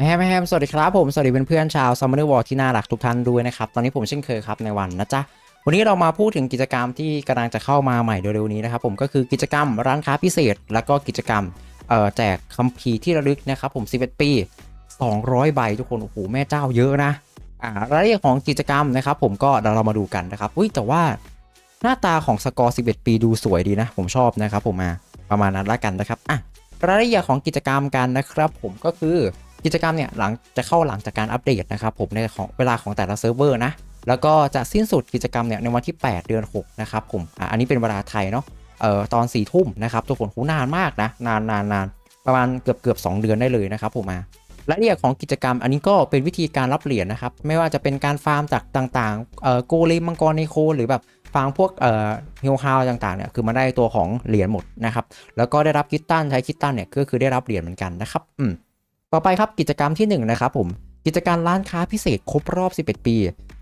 แฮมแฮมสวัสดีครับผม สวัสดีเพื่อนๆชาวซัมเมอร์วอลที่น่ารักทุกท่านด้วยนะครับ ตอนนี้ผมเช่นเคยครับในวันนะจ๊ะ วันนี้เรามาพูดถึงกิจกรรมที่กำลังจะเข้ามาใหม่เร็วๆนี้นะครับผมก็คือกิจกรรมร้านค้าพิเศษ แล้วก็กิจกรรมแจกคัมภีร์ที่ระลึกนะครับผม 11 ปี 200 ใบทุกคนโอ้โหแม่เจ้าเยอะนะอ่ารายละเอียดของกิจกรรมนะครับผมก็เดี๋ยวเรามาดูกันนะครับอุ้ยแต่ว่าหน้าตาของสกอร์ 11 ปีดูสวยดีนะ ผมชอบนะครับผมมาประมาณนั้นละกันนะครับอะรายละเอียดของกิจกรรมกันนะครับผมก็คือ กิจกรรมเนี่ยหลังจะเข้าหลังจากการอัปเดตนะครับผมในของเวลาของแต่ละเซิร์ฟเวอร์นะแล้วก็จะสิ้นสุดกิจกรรมเนี่ยในวันที่ 8 เดือน 6 นะครับผมอะอันนี้เป็นเวลาไทยเนาะเอ่อตอน4ี่ทุ่มนะครับทุกคนหูนานมากนะนานนานนานประมาณเกือบเกือบ2เดือนได้เลยนะครับผมมารายละเอียดของกิจกรรมอันนี้ก็เป็นวิธีการรับเหรียญนะครับ ไม่ว่าจะเป็นการฟาร์มจากต่างๆเอ่อโกเลมมังกรในโค หรือแบบฟาร์มพวกเอ่อฮิลฮาวต่างๆเนี่ยคือมาได้ตัวของเหรียญหมดนะครับแล้วก็ได้รับคิตตันใช้คิตตันเนี่ยก็คือได้รับเหรียญเหมือนกันนะครับอืม ต่อไปครับกิจกรรมที่หนึ่งนะครับผมกิจการร้านค้าพิเศษครบรอบ 11 ปี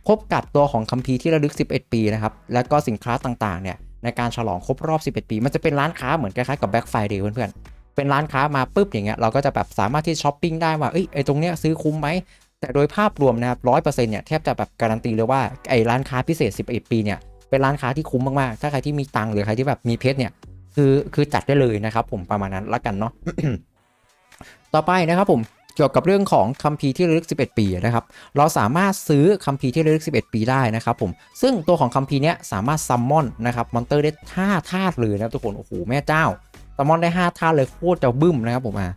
พบกับตัวของคัมภีร์ที่ระลึก 11 ปีนะครับแล้วก็สินค้าต่างๆเนี่ยในการฉลองครบรอบ 11 ปี มันจะเป็นร้านค้าเหมือนคล้ายๆกับ Black Friday เพื่อนๆ เป็นร้านค้ามาปุ๊บอย่างเงี้ยเราก็จะแบบสามารถที่ช้อปปิ้งได้ว่าเอ้ยไอ้ตรงเนี้ยซื้อคุ้มไหม แต่โดยภาพรวมนะครับร้อยเปอร์เซ็นต์เนี่ยแทบจะแบบการันตีเลยว่าไอ้ร้านค้าพิเศษ 11 ปีเนี่ยเป็นร้านค้าที่คุ้มมากๆ ถ้าใครที่มีตังค์หรือใครที่แบบมีเพชรเนี่ยคือคือจัดได้เลยนะครับผมประมาณนั้นละกันเนาะ ต่อไปนะครับผมเกี่ยวกับเรื่องของคัมภีร์ที่ระลึก 11 ปีนะครับ เราสามารถซื้อคัมภีร์ที่ระลึก 11 ปีได้นะครับผม ซึ่งตัวของคัมภีร์เนี้ยสามารถซัมมอนนะครับ มอนเตอร์ได้5ธาตุเลยนะทุกคน โอ้โห แม่เจ้า ซัมมอนได้ 5ธาตุเลยโคตรจะบึ้มนะครับผมอะ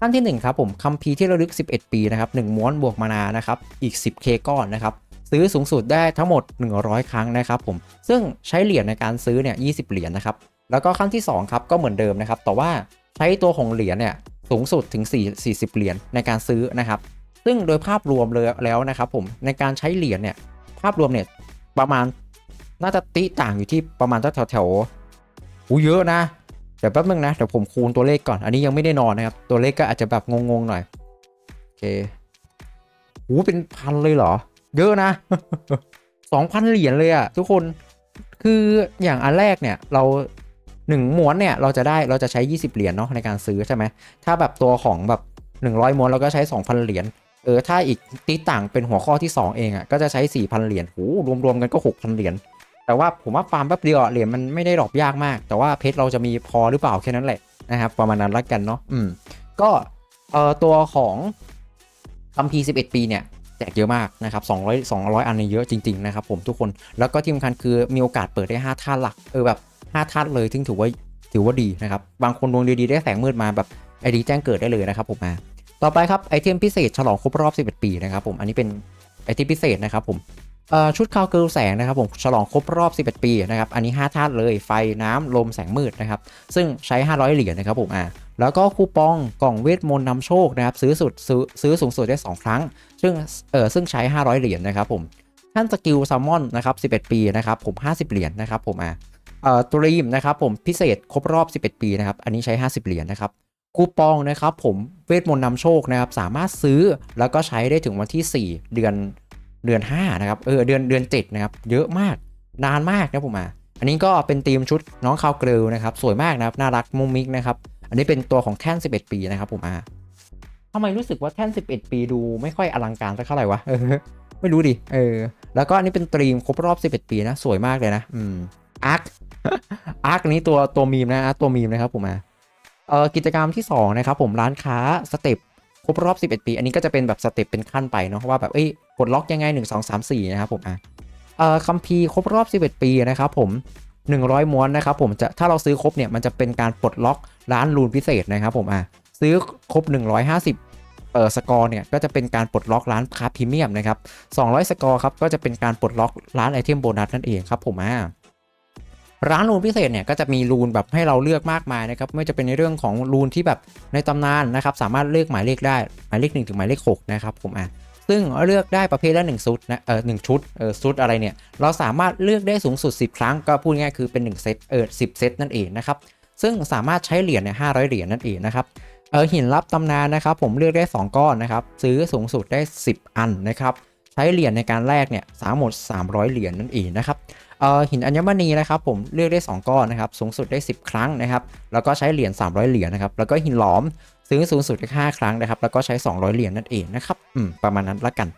ขั้นที่ 1 ครับผม คัมภีร์ที่ระลึก 11 ปีนะครับ1ม้วนบวกมานานะครับ อีก 10k ก้อนนะครับ ซื้อสูงสุดได้ทั้งหมด 100 ครั้งนะครับผม ซึ่งใช้เหรียญในการซื้อเนี่ย 20 เหรียญนะครับ แล้วก็ขั้นที่2ครับ ก็เหมือนเดิมนะครับ แต่ว่า ช้ตัวของเหรียญเนี่ยสูงสุดถึง 4 40 เหรียญในการซื้อนะครับ ซึ่งโดยภาพรวมเลยแล้วนะครับผมในการใช้เหรียญเนี่ยภาพรวมเนี่ยประมาณน่าจะติต่างอยู่ที่ประมาณแถวแถวๆหูเยอะนะเดี๋ยวแป๊บนึงนะเดี๋ยวผมคูณตัวเลขก่อนอันนี้ยังไม่ได้นอนนะครับ ตัวเลขก็อาจจะแบบงงๆหน่อยโอเคหูเป็นพันเลยเหรอ เยอะนะสองพันเหรียญเลยอะทุกคนคืออย่างอันแรกเนี่ยเรา หนึ่งม้วนเนี่ยเราจะได้เราจะใช้ 20 เหรียญเนาะในการซื้อใช่ไหมถ้าแบบตัวของแบบ 100 ม้วนเราก็ใช้ 2,000 เหรียญเออถ้าอีกตีต่างเป็นหัวข้อที่ 2 เองอะ่ะก็จะใช้ 4,000 เหรียญโหรวมๆกันก็ 6,000 เหรียญแต่ว่าผมว่าฟาร์มแป๊บเดียวเหรียญมันไม่ได้ดรอปยากมาก แต่ว่าเพชรเราจะมีพอหรือเปล่าแค่นั้นแหละนะครับประมาณนั้นละกันเนาะอืมก็เอ่อตัวของคัมภีร์11 ปีเนี่ยแจกเยอะมากนะครับ200 200 อันนี้เยอะจริง ๆ นะครับผมทุกคนแล้วก็ที่สำคัญคือมีโอกาสเปิดได้ 5 ท่าหลักเออแบบ 5 ท่าเลยซึ่งถือว่าถือว่าดีนะครับ บางคนดวงดีๆได้แสงมืดมาแบบไอดีแจ้งเกิดได้เลยนะครับผมมาต่อไปครับไอเทมพิเศษฉลองครบรอบ 11 ปีนะครับผมอันนี้เป็นไอเทมพิเศษนะครับผมชุดคาวเกิลแสงนะครับผมฉลองครบรอบ 11 ปีนะครับอันนี้ 5 ธาตุเลยไฟน้ำลมแสงมืดนะครับซึ่งใช้ 500 เหรียญนะครับผมอ่าแล้วก็คูปองกล่องเวทมนต์นำโชคนะครับซื้อสุดซื้อซื้อสูงสุดได้ 2 ครั้ง ซึ่งเออซึ่งใช้ 500 เหรียญนะครับผมท่านสกิลซัมมอนนะครับ11 ปีนะครับผม 50 เหรียญนะครับผมอ่า ตรีมนะครับผมพิเศษครบรอบ 11 ปีนะครับ อันนี้ใช้ 50 เหรียญนะครับคูปองนะครับผมเวทมนต์นำโชคนะครับ สามารถซื้อแล้วก็ใช้ได้ถึงวันที่ 4 เดือนเดือน 5 นะครับ เออเดือนเดือน 7 นะครับ เยอะมากนานมากนะผมอะอันนี้ก็เป็นทีมชุดน้องคาวเกลนะครับ สวยมากนะครับ น่ารักมุ้งมิกนะครับ อันนี้เป็นตัวของแท่น 11 ปีนะครับผมอะทำไมรู้สึกว่าแท่น 11 ปีดูไม่ค่อยอลังการสักเท่าไหร่วะไม่รู้ดิเออแล้วก็อันนี้เป็นตรีมครบรอบ 11 ปีนะ สวยมากเลยนะอืมอาร์ค อาร์คนี้ตัวตัวมีมนะตัวมีมนะครับผมอะเอ่อกิจกรรมที่2นะครับผมร้านค้าสเต็ปครบรอบ 11 ปี อันนี้ก็จะเป็นแบบสเต็ปเป็นขั้นไปเนาะว่าแบบเอ้ยกดล็อกยังไง 1 2 3 4 นะครับผมอะเอ่อคัมภีร์ครบรอบ 11 ปีนะครับผม 100 ม้วนนะครับผมจะถ้าเราซื้อครบเนี่ยมันจะเป็นการปลดล็อกร้านรูนพิเศษนะครับผมอะซื้อครบ 150เอ่อสกอร์เนี่ยก็จะเป็นการปลดล็อกร้านค้าพรีเมียมนะครับ200 สกอร์ครับก็จะเป็นการปลดล็อกร้านไอเทมโบนัสนั่นเองครับผมอะ ร้านรูนพิเศษเนี่ยก็จะมีรูนแบบให้เราเลือกมากมายนะครับไม่จะเป็นในเรื่องของรูนที่แบบในตำนานนะครับสามารถเลือกหมายเลขได้หมายเลข1ถึงหมายเลข6นะครับผมอะซึ่งเลือกได้ประเภทละ1ชุดนะเออหนึ่งชุดเออชุดอะไรเนี่ยเราสามารถเลือกได้สูงสุด 10 ครั้งก็พูดง่ายคือเป็น1เซตเออสิเซตนั่นเองนะครับซึ่งสามารถใช้เหรียญเนี่ยห้าร้อยเหรียญนั่นเองนะครับเออหินลับตำนานนะครับผมเลือกได้ 2 ก้อนนะครับซื้อสูงสุดได้ 10 อันนะครับ ใช้เหรียญในการแลกเนี่ยสามหมด 300 เหรียญนั่นเองนะครับเอ่อหินอัญมณีนะครับผมเลือกได้ 2 ก้อนนะครับสูงสุดได้ 10 ครั้งนะครับแล้วก็ใช้เหรียญ300 เหรียญนะครับแล้วก็หินหลอมซื้อสูงสุดได้5ครั้งนะครับแล้วก็ใช้ 200 เหรียญนั่นเองนะครับอืมประมาณนั้นละกัน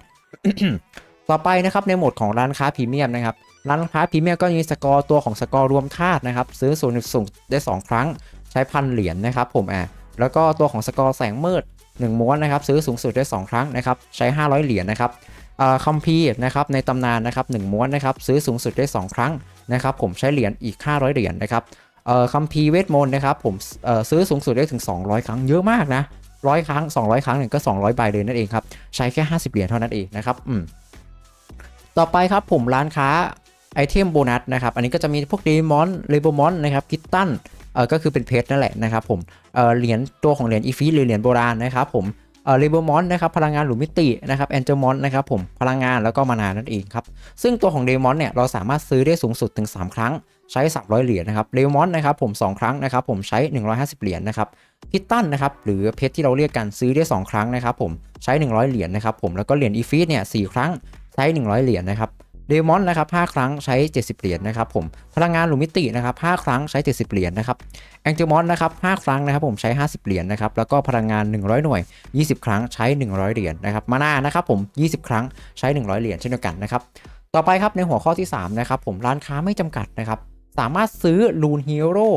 ต่อไปนะครับในโหมดของร้านค้าพรีเมียมนะครับร้านค้าพรีเมียมก็มีสกอร์ตัวของสกอร์รวมธาตุนะครับซื้อสูงสูงได้ 2 ครั้ง ใช้พันเหรียญนะครับผมอะแล้วก็ตัวของสกอร์แสงมืด1ม้วนนะครับซื้อสูงสุดได้ 2 ครั้งนะครับใช้ 500 เหรียญนะครับ คัมพีร์นะครับในตำนานนะครับ1ม้วนนะครับซื้อสูงสุดได้ 2 ครั้งนะครับผมใช้เหรียญอีก 500 เหรียญนะครับคัมพีร์เวทมนต์นะครับผมซื้อสูงสุดได้ถึง 200 ครั้งเยอะมากนะร้อยครั้ง 200 ครั้งหนึ่งก็ 200 ใบเลยนั่นเองครับใช้แค่ 50 เหรียญเท่านั้นเองนะครับอืมต่อไปครับผมร้านค้าไอเทมโบนัสนะครับอันนี้ก็จะมีพวกเดมอนเลโบมอนนะครับคิตตันเออก็คือเป็นเพชรนั่นแหละนะครับผมเออเหรียญตัวของเหรียญอีฟีหรือเหรียญโบราณนะครับผม เออเลเบอร์มอนนะครับพลังงานหรือมิตินะครับแอนเจอร์มอนนะครับผมพลังงานแล้วก็มานานั่นเองครับซึ่งตัวของเดมอนเนี่ยเราสามารถซื้อได้สูงสุดถึง 3 ครั้งใช้ 300 เหรียญนะครับเลมอนนะครับผม 2 ครั้งนะครับผมใช้ 150 เหรียญนะครับพิตตันนะครับหรือเพชรที่เราเรียกกันซื้อได้ 2 ครั้งนะครับผมใช้ 100 เหรียญนะครับผมแล้วก็เหรียญอีฟีเนี่ยสครั้งใช้ 100 เหรียญนะครับ เดมอนนะครับ5ครั้งใช้ 70 เหรียญนะครับผมพลังงานหรือมิตินะครับ5ครั้งใช้ 70 เหรียญนะครับแองเจอร์มอนนะครับ5ครั้งนะครับผมใช้ 50 เหรียญนะครับแล้วก็พลังงาน 100 หน่วย 20 ครั้งใช้ 100 เหรียญนะครับมานานะครับผม 20 ครั้งใช้ 100 เหรียญเช่นเดียวกันนะครับต่อไปครับในหัวข้อที่3นะครับผมร้านค้าไม่จำกัดนะครับสามารถซื้อลูนฮีโร่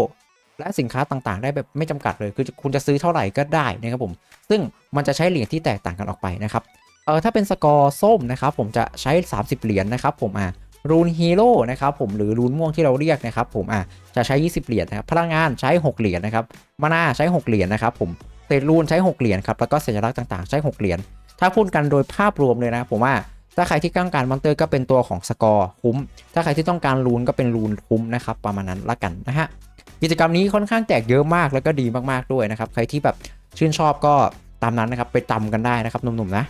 และสินค้าต่างๆ ได้แบบไม่จำกัดเลย คือคุณจะซื้อเท่าไหร่ก็ได้นะครับผม ซึ่งมันจะใช้เหรียญที่แตกต่างกันออกไปนะครับ เออถ้าเป็นสกอร์ส้มนะครับผมจะใช้ 30 เหรียญนะครับผมอะรูนฮีโร่นะครับผมหรือรูนม่วงที่เราเรียกนะครับผมอะจะใช้ 20 เหรียญนะครับพลังงานใช้ 6 เหรียญนะครับมานาใช้ 6 เหรียญนะครับผมเศษรูนใช้ 6 เหรียญครับแล้วก็สัญลักษณ์ต่างๆ ใช้ 6 เหรียญถ้าพูดกันโดยภาพรวมเลยนะผมว่าถ้าใครที่ต้องการมอนเตอร์ก็เป็นตัวของสกอร์คุ้ม ถ้าใครที่ต้องการรูนก็เป็นรูนคุ้มนะครับประมาณนั้นละกันนะฮะกิจกรรมนี้ค่อนข้างแจกเยอะมากแล้วก็ดีมากๆด้วยนะครับใครที่แบบชื่นชอบก็ตามนั้นนะครับไปตำกันได้นะครับหนุ่มๆนะ